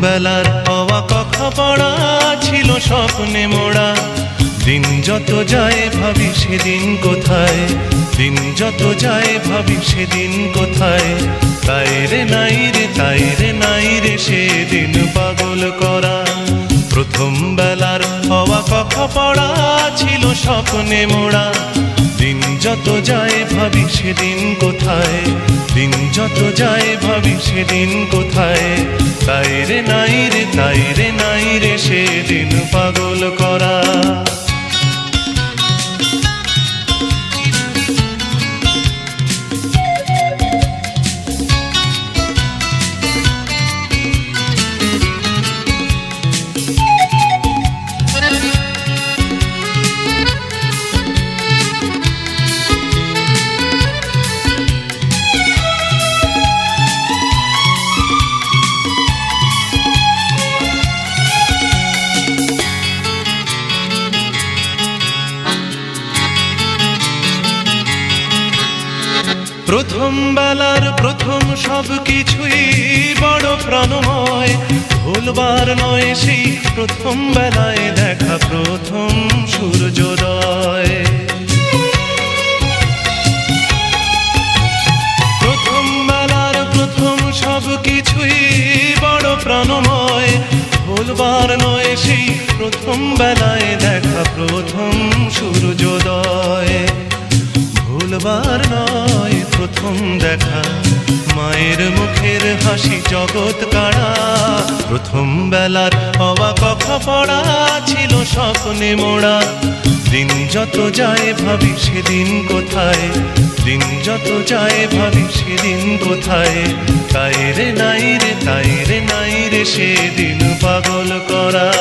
বেলার হওয়া কথা পড়া ছিল স্বপ্নে মোড়া। দিন যত যায় ভাবি সেদিন কোথায়? দিন যত যায় ভাবি সেদিন কোথায়? তাই রে নাই রে, তাই রে নাই রে, সেদিন পাগল করা। প্রথম বেলার হওয়া কথা পড়া ছিল স্বপ্নে মোড়া। দিন যত যায় ভাবি সেদিন কোথায়? দিন যত যায় ভাবি সেদিন কোথায়? তাই রে নাই রে তাই রে নাই রে সেদিন পাগল করা। প্রথম বেলার প্রথম সব কিছুই বড় প্রাণময়। ভুলবার নয় সেই প্রথম বেলায় দেখা প্রথম সূর্যোদয়। প্রথম বেলার প্রথম সব কিছুই বড় প্রাণময়। ভুলবার নয় সেই প্রথম বেলায় দেখা প্রথম সূর্যোদয়। ভুলবার নয় প্রথম দেখা। মায়ের মুখের হাসি জগৎ কাড়া। প্রথম বেলার হওয়া কথা পড়া ছিল স্বপ্নে মোড়া। দিন যত যায় ভাবি সেদিন কোথায়? দিন যত যায় ভাবি সেদিন কোথায়? তাই রে নাই রে, তাই রে নাই রে, সেদিন পাগল করা।